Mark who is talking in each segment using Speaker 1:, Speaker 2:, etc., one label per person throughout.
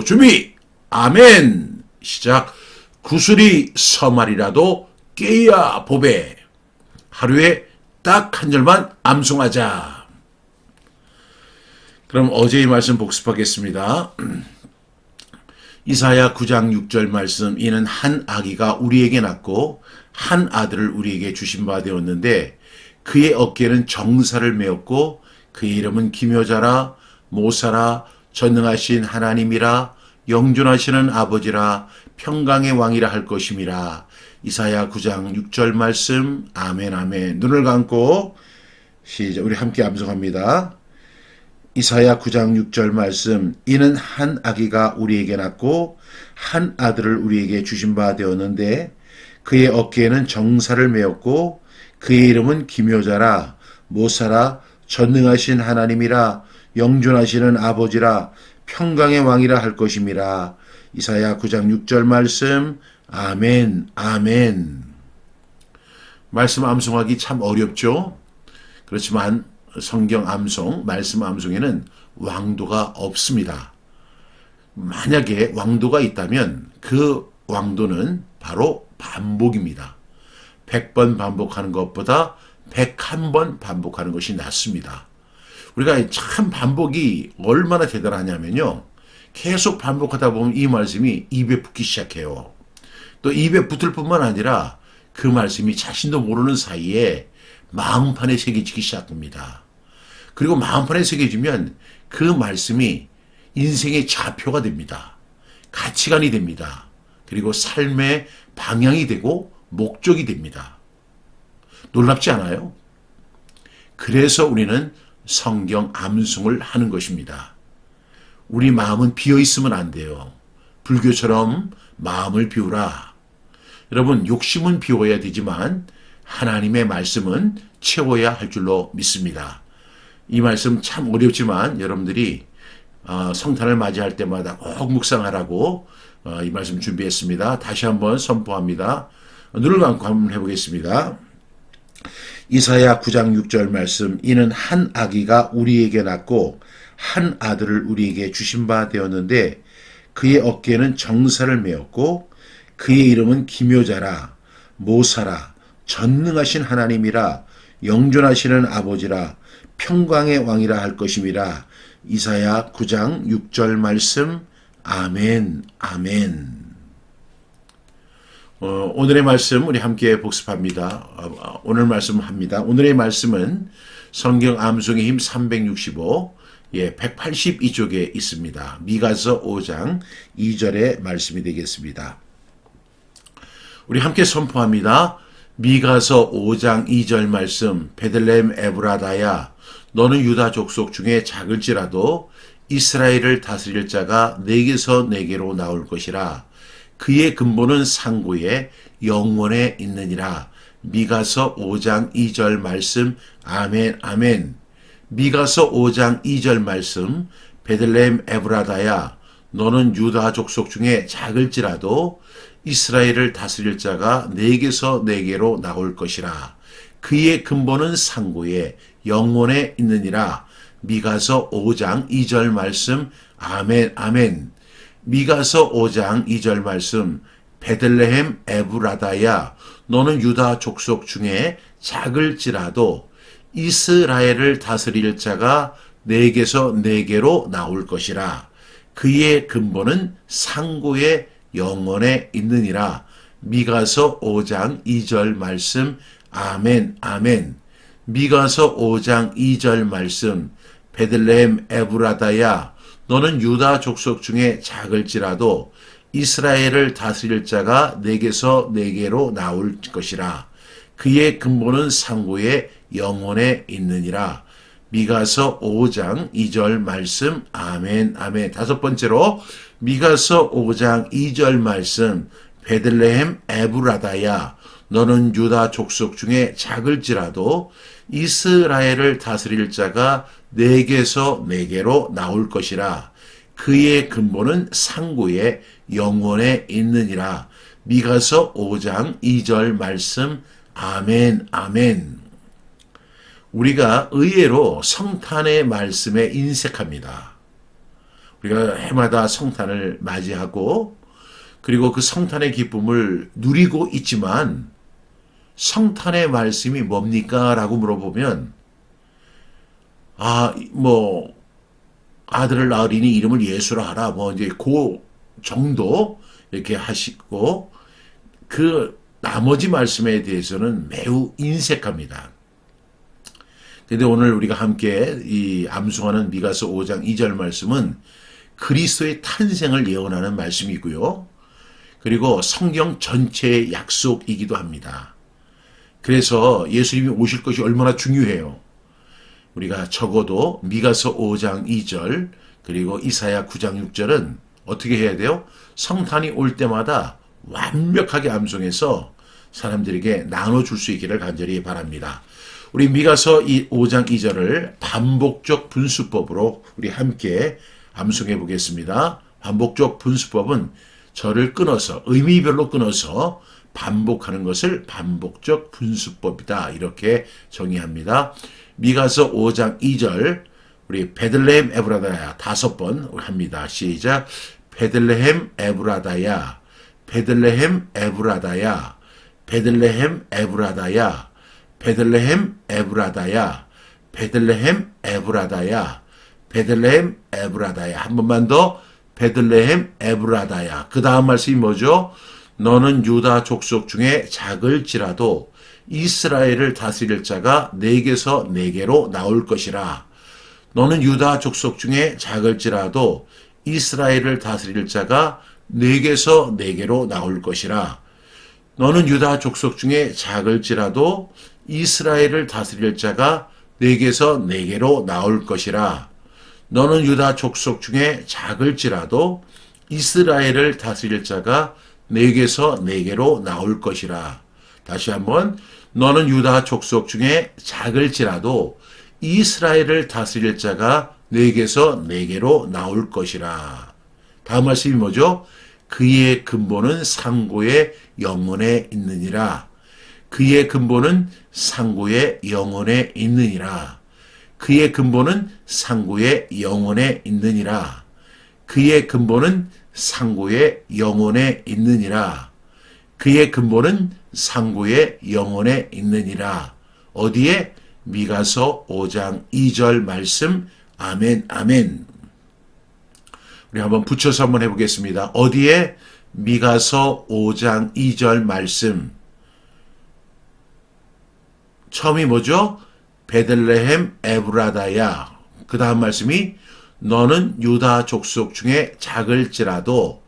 Speaker 1: 준비. 아멘. 시작. 구슬이 서말이라도 깨야 보배. 하루에 딱 한 절만 암송하자. 그럼 어제의 말씀 복습하겠습니다. 이사야 9장 6절 말씀. 이는 한 아기가 우리에게 낳고 한 아들을 우리에게 주신 바 되었는데 그의 어깨는 정사를 메었고 그의 이름은 기묘자라 모사라 전능하신 하나님이라 영존하시는 아버지라 평강의 왕이라 할 것임이라. 이사야 9장 6절 말씀. 아멘 아멘. 눈을 감고 시작. 우리 함께 암송합니다. 이사야 9장 6절 말씀. 이는 한 아기가 우리에게 낳고 한 아들을 우리에게 주신 바 되었는데 그의 어깨에는 정사를 메었고 그의 이름은 기묘자라 모사라 전능하신 하나님이라 영존하시는 아버지라 평강의 왕이라 할 것임이라 이사야 9장 6절 말씀 아멘 아멘 말씀 암송하기 참 어렵죠 그렇지만 성경 암송, 말씀 암송에는 왕도가 없습니다. 만약에 왕도가 있다면 그 왕도는 바로 반복입니다. 100번 반복하는 것보다 101번 반복하는 것이 낫습니다. 우리가 참 반복이 얼마나 대단하냐면요. 계속 반복하다 보면 이 말씀이 입에 붙기 시작해요. 또 입에 붙을 뿐만 아니라 그 말씀이 자신도 모르는 사이에 마음판에 새겨지기 시작합니다. 그리고 마음판에 새겨지면 그 말씀이 인생의 좌표가 됩니다. 가치관이 됩니다. 그리고 삶의 방향이 되고 목적이 됩니다. 놀랍지 않아요? 그래서 우리는 성경 암송을 하는 것입니다. 우리 마음은 비어 있으면 안 돼요. 불교처럼 마음을 비우라. 여러분, 욕심은 비워야 되지만 하나님의 말씀은 채워야 할 줄로 믿습니다. 이 말씀 참 어렵지만 여러분들이 어, 성탄을 맞이할 때마다 꼭 묵상하라고 어, 이 말씀 준비했습니다. 다시 한번 선포합니다. 눈을 감고 한번 해보겠습니다. 이사야 9장 6절 말씀 이는 한 아기가 우리에게 낳고 한 아들을 우리에게 주신 바 되었는데 그의 어깨에는 정사를 메었고 그의 이름은 기묘자라 모사라 전능하신 하나님이라 영존하시는 아버지라 평강의 왕이라 할 것임이라. 이사야 9장 6절 말씀. 아멘. 아멘 어, 오늘의 말씀 우리 함께 복습합니다. 어, 오늘 말씀 합니다. 오늘의 말씀은 성경 암송의 힘 365, 예, 182쪽에 있습니다. 미가서 5장 2절의 말씀이 되겠습니다. 우리 함께 선포합니다. 미가서 5장 2절 말씀 베들레헴 에브라다야 너는 유다 족속 중에 작을지라도 이스라엘을 다스릴 자가 내게서 내게로 나올 것이라 그의 근본은 상고에 영원에 있느니라 미가서 5장 2절 말씀 아멘 아멘 미가서 5장 2절 말씀 베들레헴 에브라다야 너는 유다 족속 중에 작을지라도 이스라엘을 다스릴 자가 내게서 내게로 나올 것이라. 그의 근본은 상고에 영원에 있느니라. 미가서 5장 2절 말씀 아멘 아멘. 미가서 5장 2절 말씀 베들레헴 에브라다야 너는 유다 족속 중에 작을지라도 이스라엘을 다스릴 자가 내게서 내게로 나올 것이라. 그의 근본은 상고에 영원에 있느니라. 미가서 5장 2절 말씀 아멘 아멘. 미가서 5장 2절 말씀 베들레헴 에브라다야 너는 유다 족속 중에 작을지라도 이스라엘을 다스릴 자가 내게서 내게로 나올 것이라. 그의 근본은 상고에 영원에 있느니라. 미가서 5장 2절 말씀 아멘 아멘. 다섯 번째로 미가서 5장 2절 말씀 베들레헴 에브라다야 너는 유다 족속 중에 작을지라도 이스라엘을 다스릴 자가 내게서 내게로 나올 것이라. 그의 근본은 상고에 영원에 있느니라. 미가서 5장 2절 말씀. 아멘 아멘. 우리가 의외로 성탄의 말씀에 인색합니다. 우리가 해마다 성탄을 맞이하고 그리고 그 성탄의 기쁨을 누리고 있지만 성탄의 말씀이 뭡니까? 라고 물어보면 아, 뭐 아들을 낳으리니 이름을 예수라 하라. 뭐 이제 그 정도 이렇게 하시고 그 나머지 말씀에 대해서는 매우 인색합니다. 근데 오늘 우리가 함께 이 암송하는 미가서 5장 2절 말씀은 그리스도의 탄생을 예언하는 말씀이고요. 그리고 성경 전체의 약속이기도 합니다. 그래서 예수님이 오실 것이 얼마나 중요해요. 우리가 적어도 미가서 5장 2절 그리고 이사야 9장 6절은 어떻게 해야 돼요? 성탄이 올 때마다 완벽하게 암송해서 사람들에게 나눠줄 수 있기를 간절히 바랍니다. 우리 미가서 5장 2절을 반복적 분수법으로 우리 함께 암송해 보겠습니다. 반복적 분수법은 절을 끊어서 의미별로 끊어서 반복하는 것을 반복적 분수법이다. 이렇게 정의합니다. 미가서 5장 2절 우리 베들레헴 에브라다야 다섯 번 합니다. 시작. 베들레헴 에브라다야 베들레헴 에브라다야 베들레헴 에브라다야 베들레헴 에브라다야 베들레헴 에브라다야 베들레헴 에브라다야 한 번만 더 베들레헴 에브라다야 그 다음 말씀이 뭐죠? 너는 유다 족속 중에 작을지라도 이스라엘을 다스릴 자가 내게서 내게로 나올 것이라. 너는 유다 족속 중에 작을지라도 이스라엘을 다스릴 자가 내게서 내게로 나올 것이라. 너는 유다 족속 중에 작을지라도 이스라엘을 다스릴 자가 내게서 내게로 나올 것이라. 너는 유다 족속 중에 작을지라도 이스라엘을 다스릴 자가 내게서 내게로 나올 것이라. 다시 한번 너는 유다 족속 중에 작을지라도 이스라엘을 다스릴 자가 내게서 내게로 나올 것이라. 다음 말씀이 뭐죠? 그의 근본은 상고의 영혼에 있느니라. 그의 근본은 상고의 영혼에 있느니라. 그의 근본은 상고의 영혼에 있느니라. 그의 근본은 상고의 영혼에 있느니라. 그의 근본은 상고의 영혼에 있느니라. 어디에? 미가서 5장 2절 말씀. 아멘, 아멘. 우리 한번 붙여서 한번 해보겠습니다. 어디에? 미가서 5장 2절 말씀. 처음이 뭐죠? 베들레헴 에브라다야. 그 다음 말씀이 너는 유다 족속 중에 작을지라도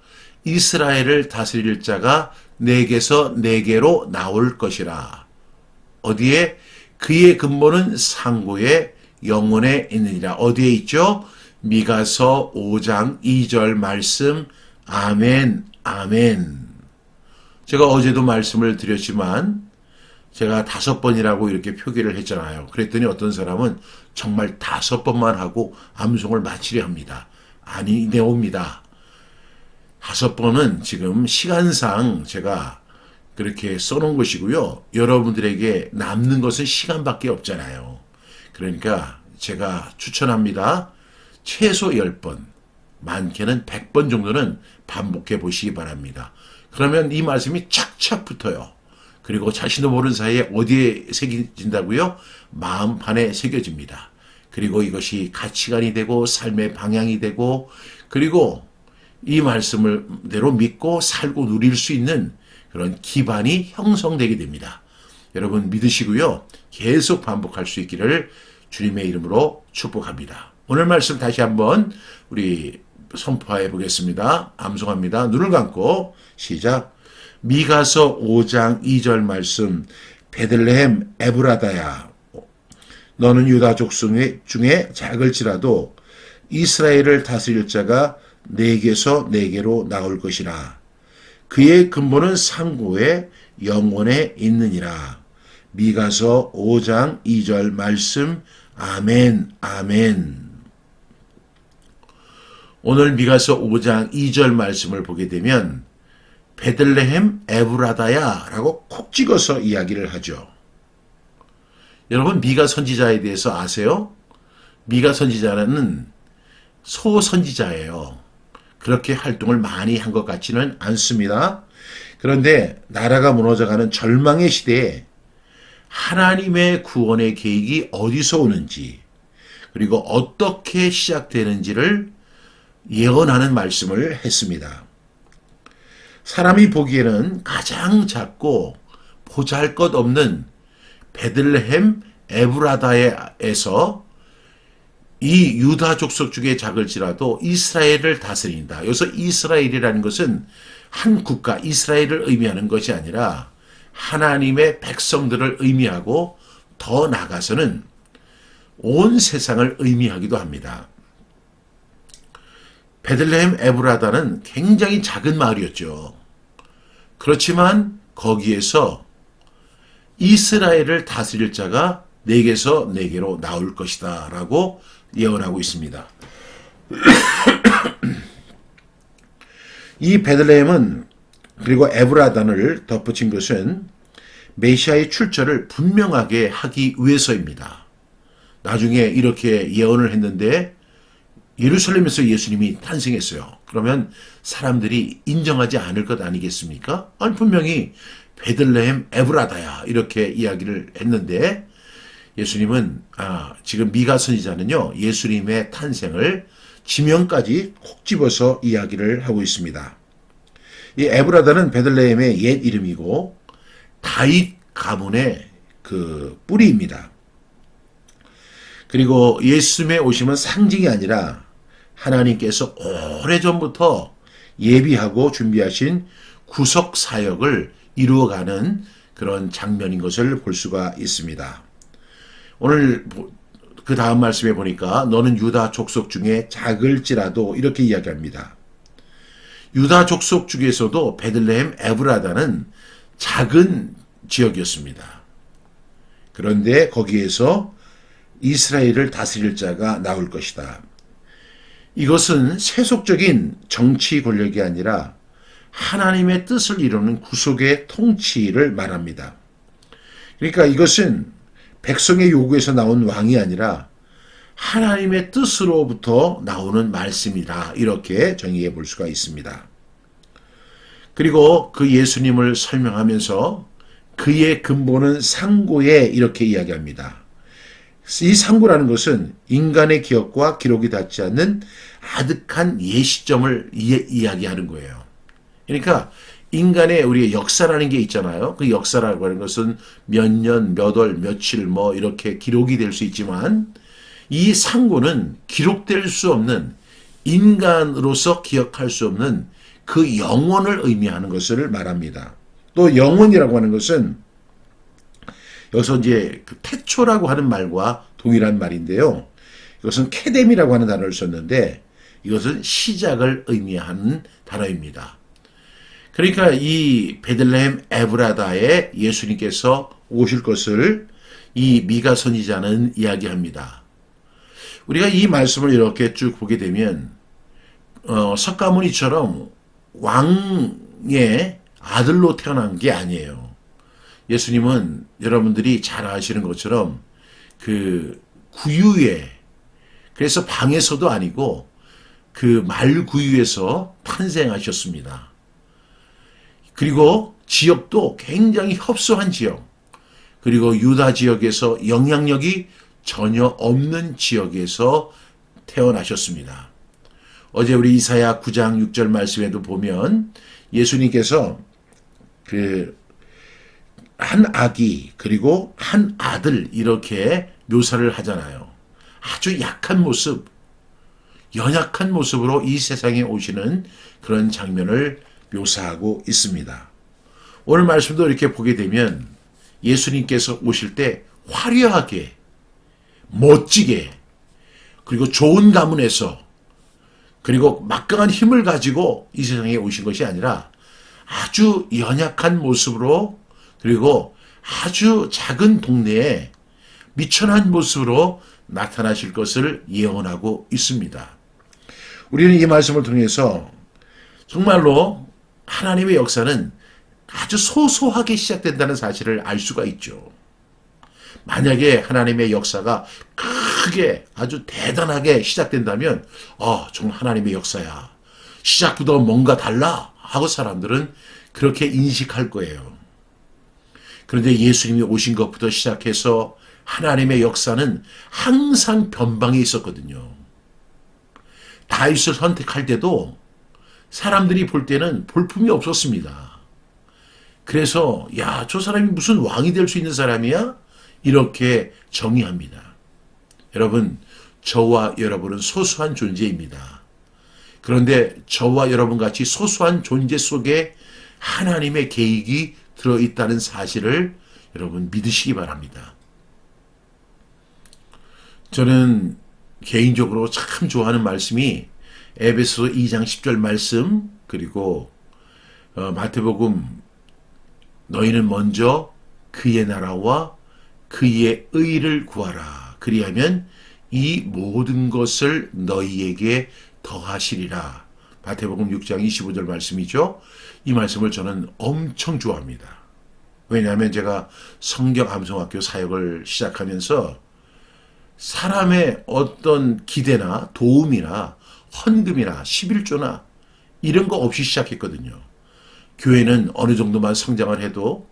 Speaker 1: 이스라엘을 다스릴 자가 내게서 내게로 나올 것이라. 어디에? 그의 근본은 상고의 영혼에 있느니라. 어디에 있죠? 미가서 5장 2절 말씀. 아멘, 아멘. 제가 어제도 말씀을 드렸지만 제가 다섯 번이라고 이렇게 표기를 했잖아요. 그랬더니 어떤 사람은 정말 다섯 번만 하고 암송을 마치려 합니다. 아니네 옵니다. 다섯 번은 지금 시간상 제가 그렇게 써놓은 것이고요. 여러분들에게 남는 것은 시간밖에 없잖아요. 그러니까 제가 추천합니다. 최소 10번, 많게는 100번 정도는 반복해 보시기 바랍니다. 그러면 이 말씀이 착착 붙어요. 그리고 자신도 모르는 사이에 어디에 새겨진다고요? 마음판에 새겨집니다. 그리고 이것이 가치관이 되고 삶의 방향이 되고 그리고 이 말씀을 대로 믿고 살고 누릴 수 있는 그런 기반이 형성되게 됩니다. 여러분 믿으시고요. 계속 반복할 수 있기를 주님의 이름으로 축복합니다. 오늘 말씀 다시 한번 우리 선포해 보겠습니다. 암송합니다. 눈을 감고 시작. 미가서 5장 2절 말씀 베들레헴 에브라다야 너는 유다 족속 중에 작을지라도 이스라엘을 다스릴 자가 내게서 내게로 나올 것이라. 그의 근본은 상고의 영혼에 있느니라. 미가서 5장 2절 말씀 아멘 아멘. 오늘 미가서 5장 2절 말씀을 보게 되면 베들레헴 에브라다야 라고 콕 찍어서 이야기를 하죠. 여러분 미가 선지자에 대해서 아세요? 미가 선지자는 소선지자예요. 그렇게 활동을 많이 한 것 같지는 않습니다. 그런데 나라가 무너져가는 절망의 시대에 하나님의 구원의 계획이 어디서 오는지 그리고 어떻게 시작되는지를 예언하는 말씀을 했습니다. 사람이 보기에는 가장 작고 보잘 것 없는 베들레헴 에브라다에서 이 유다 족 속 중에 작을지라도 이스라엘을 다스린다. 여기서 이스라엘이라는 것은 한 국가 이스라엘을 의미하는 것이 아니라 하나님의 백성들을 의미하고 더 나아가서는 온 세상을 의미하기도 합니다. 베들레헴 에브라다는 굉장히 작은 마을이었죠. 그렇지만 거기에서 이스라엘을 다스릴 자가 내게서 내게로 나올 것이다 라고 예언하고 있습니다. 이 베들레헴은 그리고 에브라단을 덧붙인 것은 메시아의 출처를 분명하게 하기 위해서입니다. 나중에 이렇게 예언을 했는데 예루살렘에서 예수님이 탄생했어요. 그러면 사람들이 인정하지 않을 것 아니겠습니까? 아니 분명히 베들레헴 에브라다야 이렇게 이야기를 했는데 예수님은 아, 지금 미가 선지자는요 예수님의 탄생을 지명까지 콕 집어서 이야기를 하고 있습니다. 이 에브라다는 베들레헴의 옛 이름이고 다윗 가문의 그 뿌리입니다. 그리고 예수님의 오심은 상징이 아니라 하나님께서 오래전부터 예비하고 준비하신 구속 사역을 이루어가는 그런 장면인 것을 볼 수가 있습니다. 오늘 그 다음 말씀에 보니까 너는 유다 족속 중에 작을지라도 이렇게 이야기합니다. 유다 족속 중에서도 베들레헴 에브라다는 작은 지역이었습니다. 그런데 거기에서 이스라엘을 다스릴 자가 나올 것이다. 이것은 세속적인 정치 권력이 아니라 하나님의 뜻을 이루는 구속의 통치를 말합니다. 그러니까 이것은 백성의 요구에서 나온 왕이 아니라 하나님의 뜻으로부터 나오는 말씀이다. 이렇게 정의해 볼 수가 있습니다. 그리고 그 예수님을 설명하면서 그의 근본은 상고에 이렇게 이야기합니다. 이 상고라는 것은 인간의 기억과 기록이 닿지 않는 아득한 예시점을 이 야기하는 거예요. 그러니까 인간의 우리의 역사라는 게 있잖아요. 그 역사라고 하는 것은 몇 년, 몇 월, 며칠 뭐 이렇게 기록이 될 수 있지만 이 상고는 기록될 수 없는 인간으로서 기억할 수 없는 그 영혼을 의미하는 것을 말합니다. 또 영혼이라고 하는 것은 여기서 이제 그 태초라고 하는 말과 동일한 말인데요. 이것은 캐뎀이라고 하는 단어를 썼는데 이것은 시작을 의미하는 단어입니다. 그러니까 이 베들레헴 에브라다에 예수님께서 오실 것을 이 미가 선지자는 이야기합니다. 우리가 이 말씀을 이렇게 쭉 보게 되면 어, 석가모니처럼 왕의 아들로 태어난 게 아니에요. 예수님은 여러분들이 잘 아시는 것처럼 그 구유에 그래서 방에서도 아니고 그 말구유에서 탄생하셨습니다. 그리고 지역도 굉장히 협소한 지역, 그리고 유다 지역에서 영향력이 전혀 없는 지역에서 태어나셨습니다. 어제 우리 이사야 9장 6절 말씀에도 보면 예수님께서 그 한 아기 그리고 한 아들 이렇게 묘사를 하잖아요. 아주 약한 모습, 연약한 모습으로 이 세상에 오시는 그런 장면을 묘사하고 있습니다. 오늘 말씀도 이렇게 보게 되면 예수님께서 오실 때 화려하게, 멋지게, 그리고 좋은 가문에서, 그리고 막강한 힘을 가지고 이 세상에 오신 것이 아니라 아주 연약한 모습으로, 그리고 아주 작은 동네에 미천한 모습으로 나타나실 것을 예언하고 있습니다. 우리는 이 말씀을 통해서 정말로 하나님의 역사는 아주 소소하게 시작된다는 사실을 알 수가 있죠. 만약에 하나님의 역사가 크게 아주 대단하게 시작된다면 어 정말 하나님의 역사야. 시작부터 뭔가 달라 하고 사람들은 그렇게 인식할 거예요. 그런데 예수님이 오신 것부터 시작해서 하나님의 역사는 항상 변방에 있었거든요. 다윗을 선택할 때도 사람들이 볼 때는 볼품이 없었습니다. 그래서 야, 저 사람이 무슨 왕이 될 수 있는 사람이야? 이렇게 정의합니다. 여러분, 저와 여러분은 소소한 존재입니다. 그런데 저와 여러분 같이 소소한 존재 속에 하나님의 계획이 들어있다는 사실을 여러분 믿으시기 바랍니다. 저는 개인적으로 참 좋아하는 말씀이 에베소 2장 10절 말씀 그리고 어, 마태복음 너희는 먼저 그의 나라와 그의 의를 구하라. 그리하면 이 모든 것을 너희에게 더하시리라. 마태복음 6장 25절 말씀이죠. 이 말씀을 저는 엄청 좋아합니다. 왜냐하면 제가 성경 암송학교 사역을 시작하면서 사람의 어떤 기대나 도움이나 헌금이나 11조나 이런 거 없이 시작했거든요. 교회는 어느 정도만 성장을 해도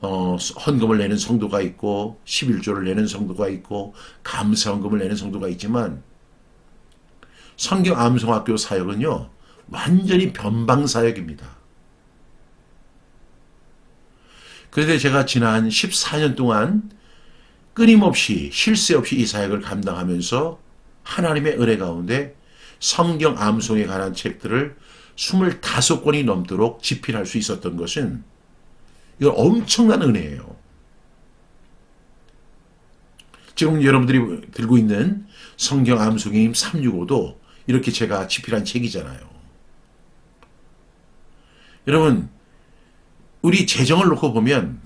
Speaker 1: 어, 헌금을 내는 성도가 있고 11조를 내는 성도가 있고 감사 헌금을 내는 성도가 있지만 성경 암송학교 사역은요. 완전히 변방 사역입니다. 그런데 제가 지난 14년 동안 끊임없이 쉴새 없이 이 사역을 감당하면서 하나님의 은혜 가운데 성경 암송에 관한 책들을 25권이 넘도록 집필할 수 있었던 것은 이건 엄청난 은혜예요. 지금 여러분들이 들고 있는 성경 암송임 365도 이렇게 제가 집필한 책이잖아요. 여러분, 우리 재정을 놓고 보면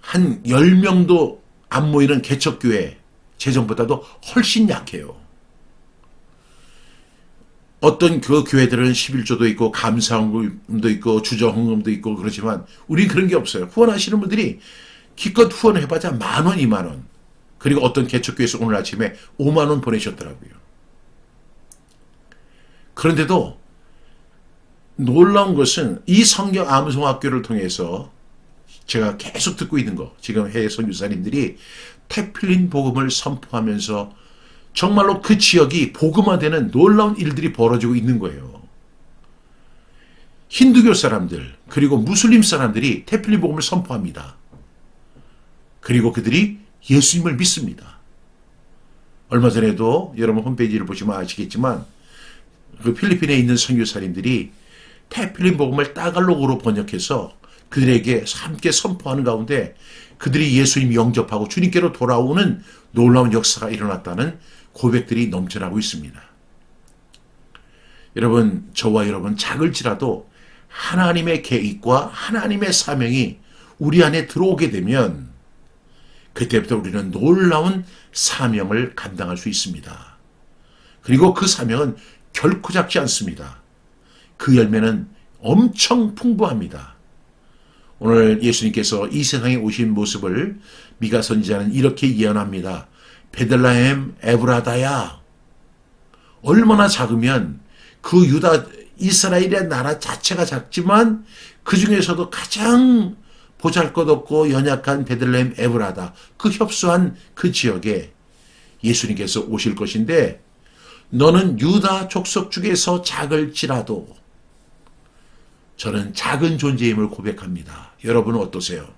Speaker 1: 한 10명도 안 모이는 개척교회 재정보다도 훨씬 약해요. 어떤 그 교회들은 11조도 있고 감사헌금도 있고 주저헌금도 있고 그렇지만 우린 그런 게 없어요. 후원하시는 분들이 기껏 후원해봤자 만 원, 이만 원. 그리고 어떤 개척교회에서 오늘 아침에 5만 원 보내셨더라고요. 그런데도 놀라운 것은 이 성경 암송학교를 통해서 제가 계속 듣고 있는 거 지금 해외 선교사님들이 태필린 복음을 선포하면서 정말로 그 지역이 복음화되는 놀라운 일들이 벌어지고 있는 거예요. 힌두교 사람들 그리고 무슬림 사람들이 태필린 복음을 선포합니다. 그리고 그들이 예수님을 믿습니다. 얼마 전에도 여러분 홈페이지를 보시면 아시겠지만 그 필리핀에 있는 선교사님들이 태필린 복음을 따갈로그로 번역해서 그들에게 함께 선포하는 가운데 그들이 예수님 영접하고 주님께로 돌아오는 놀라운 역사가 일어났다는 고백들이 넘쳐나고 있습니다. 여러분, 저와 여러분 작을지라도 하나님의 계획과 하나님의 사명이 우리 안에 들어오게 되면 그때부터 우리는 놀라운 사명을 감당할 수 있습니다. 그리고 그 사명은 결코 작지 않습니다. 그 열매는 엄청 풍부합니다. 오늘 예수님께서 이 세상에 오신 모습을 미가 선지자는 이렇게 예언합니다. 베들라헴 에브라다야. 얼마나 작으면 그 유다 이스라엘의 나라 자체가 작지만 그 중에서도 가장 보잘것없고 연약한 베들레헴 에브라다 그 협소한 그 지역에 예수님께서 오실 것인데 너는 유다 족속 중에서 작을지라도 저는 작은 존재임을 고백합니다. 여러분은 어떠세요?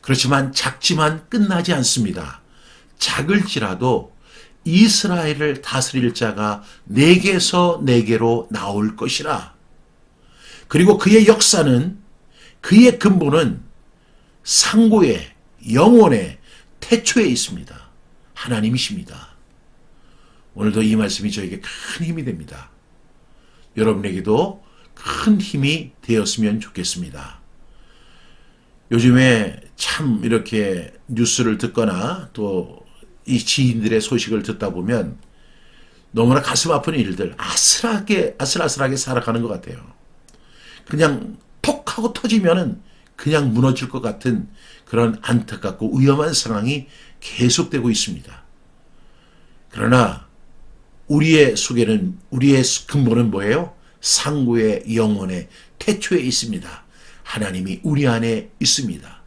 Speaker 1: 그렇지만 작지만 끝나지 않습니다. 작을지라도 이스라엘을 다스릴 자가 내게서 내게로 나올 것이라. 그리고 그의 역사는 그의 근본은 상고의 영원의 태초에 있습니다. 하나님이십니다. 오늘도 이 말씀이 저에게 큰 힘이 됩니다. 여러분에게도 큰 힘이 되었으면 좋겠습니다. 요즘에 참 이렇게 뉴스를 듣거나 또 이 지인들의 소식을 듣다 보면 너무나 가슴 아픈 일들 아슬하게 아슬아슬하게 살아가는 것 같아요. 그냥 톡 하고 터지면은 그냥 무너질 것 같은 그런 안타깝고 위험한 상황이 계속되고 있습니다. 그러나 우리의 속에는 우리의 근본은 뭐예요? 상고의 영혼의 태초에 있습니다. 하나님이 우리 안에 있습니다.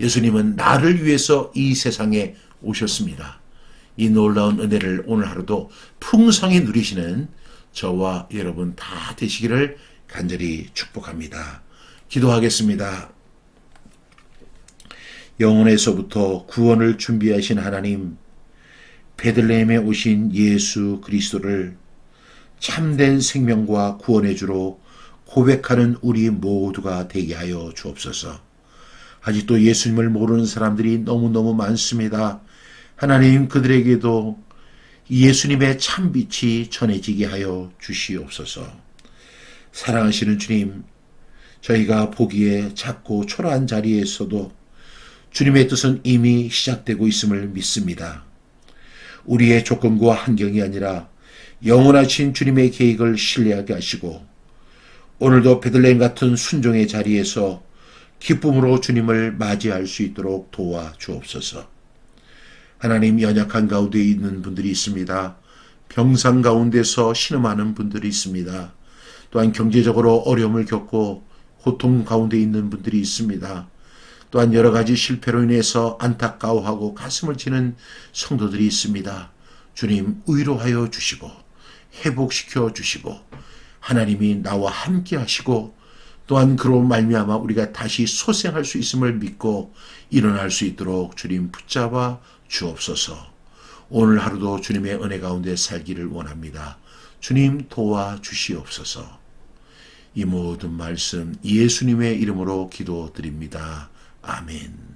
Speaker 1: 예수님은 나를 위해서 이 세상에 오셨습니다. 이 놀라운 은혜를 오늘 하루도 풍성히 누리시는 저와 여러분 다 되시기를 간절히 축복합니다. 기도하겠습니다. 영혼에서부터 구원을 준비하신 하나님, 베들레헴에 오신 예수 그리스도를 참된 생명과 구원의 주로 고백하는 우리 모두가 되게 하여 주옵소서. 아직도 예수님을 모르는 사람들이 너무너무 많습니다. 하나님 그들에게도 예수님의 참빛이 전해지게 하여 주시옵소서. 사랑하시는 주님, 저희가 보기에 작고 초라한 자리에서도 주님의 뜻은 이미 시작되고 있음을 믿습니다. 우리의 조건과 환경이 아니라 영원하신 주님의 계획을 신뢰하게 하시고 오늘도 베들레헴 같은 순종의 자리에서 기쁨으로 주님을 맞이할 수 있도록 도와 주옵소서. 하나님 연약한 가운데 있는 분들이 있습니다. 병상 가운데서 신음하는 분들이 있습니다. 또한 경제적으로 어려움을 겪고 고통 가운데 있는 분들이 있습니다. 또한 여러 가지 실패로 인해서 안타까워하고 가슴을 치는 성도들이 있습니다. 주님 위로하여 주시고 회복시켜 주시고 하나님이 나와 함께 하시고 또한 그로 말미암아 우리가 다시 소생할 수 있음을 믿고 일어날 수 있도록 주님 붙잡아 주옵소서. 오늘 하루도 주님의 은혜 가운데 살기를 원합니다. 주님 도와 주시옵소서. 이 모든 말씀 예수님의 이름으로 기도드립니다. 아멘.